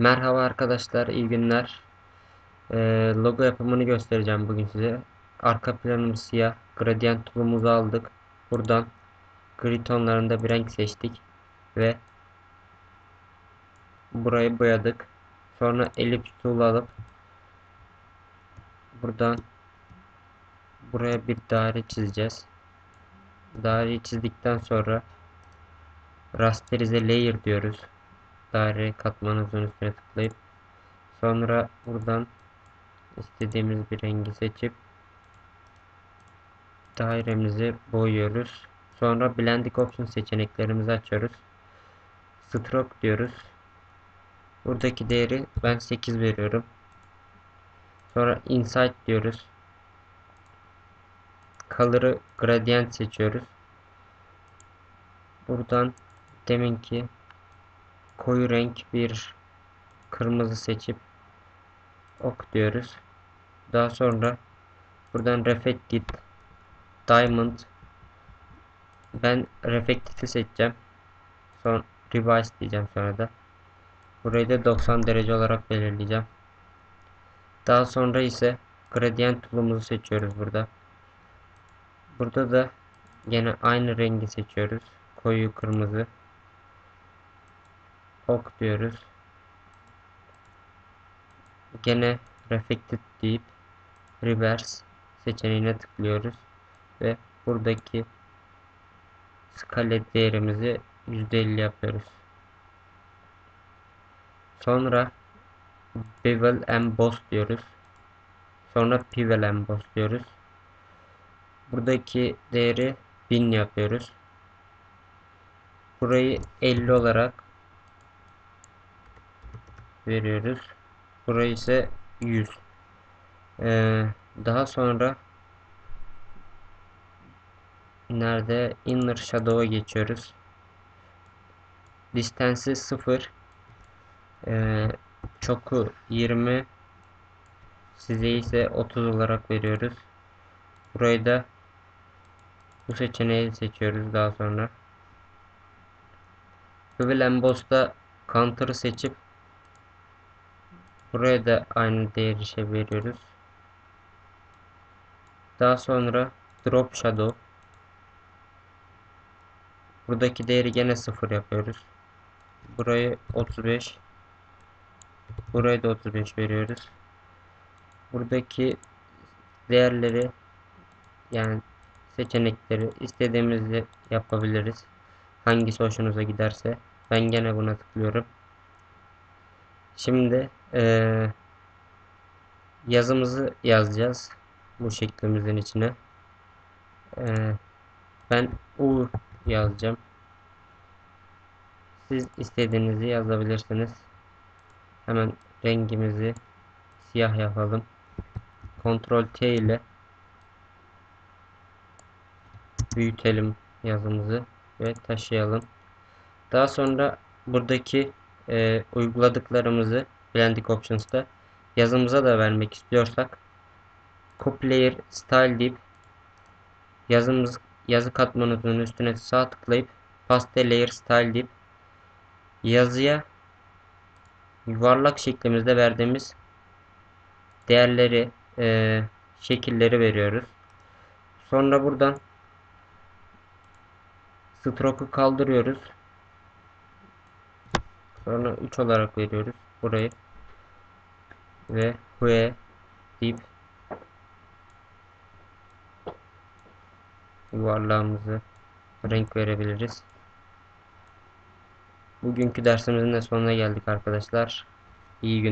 Merhaba arkadaşlar, iyi günler. Ee, logo yapımını göstereceğim bugün size. Arka planımız siyah. Gradient tool'umuzu aldık. Buradan gri tonlarında bir renk seçtik. Ve burayı boyadık. Sonra elips tool alıp buradan buraya bir daire çizeceğiz. Daireyi çizdikten sonra rasterize layer diyoruz daire katmanımızın üstüne tıklayıp sonra buradan istediğimiz bir rengi seçip dairemizi boyuyoruz. Sonra Blending Option seçeneklerimizi açıyoruz. Stroke diyoruz. Buradaki değeri ben 8 veriyorum. Sonra Insight diyoruz. Color'ı Gradient seçiyoruz. Buradan deminki koyu renk bir kırmızı seçip ok diyoruz. Daha sonra buradan Reflected Diamond ben Reflected'i seçeceğim. Son Revise diyeceğim sonra da. Burayı da 90 derece olarak belirleyeceğim. Daha sonra ise Gradient tool'umuzu seçiyoruz burada. Burada da yine aynı rengi seçiyoruz. Koyu kırmızı ok diyoruz. Gene reflected deyip reverse seçeneğine tıklıyoruz ve buradaki skale değerimizi %50 yapıyoruz. Sonra bevel emboss diyoruz. Sonra pivel emboss diyoruz. Buradaki değeri 1000 yapıyoruz. Burayı 50 olarak veriyoruz. Burayı ise 100. Ee, daha sonra nerede inner shadow'a geçiyoruz. Distance'i 0 ee, çoku 20 size ise 30 olarak veriyoruz. Burayı da bu seçeneği seçiyoruz daha sonra. Bevel Emboss'ta Counter'ı seçip Buraya da aynı değeri şey veriyoruz. Daha sonra drop shadow. Buradaki değeri gene sıfır yapıyoruz. Burayı 35. Burayı da 35 veriyoruz. Buradaki değerleri yani seçenekleri istediğimizi yapabiliriz. Hangisi hoşunuza giderse. Ben gene buna tıklıyorum. Şimdi ee, yazımızı yazacağız bu şeklimizin içine. Ee, ben U yazacağım. Siz istediğinizi yazabilirsiniz. Hemen rengimizi siyah yapalım. Ctrl T ile büyütelim yazımızı ve taşıyalım. Daha sonra buradaki e, uyguladıklarımızı Blending Options'ta yazımıza da vermek istiyorsak Copy Layer Style deyip yazımız yazı katmanının üstüne sağ tıklayıp Pastel Layer Style deyip yazıya yuvarlak şeklimizde verdiğimiz değerleri e, şekilleri veriyoruz. Sonra buradan stroke'u kaldırıyoruz. Sonra 3 olarak veriyoruz burayı. Ve hue deyip yuvarlağımızı renk verebiliriz. Bugünkü dersimizin de sonuna geldik arkadaşlar. İyi günler.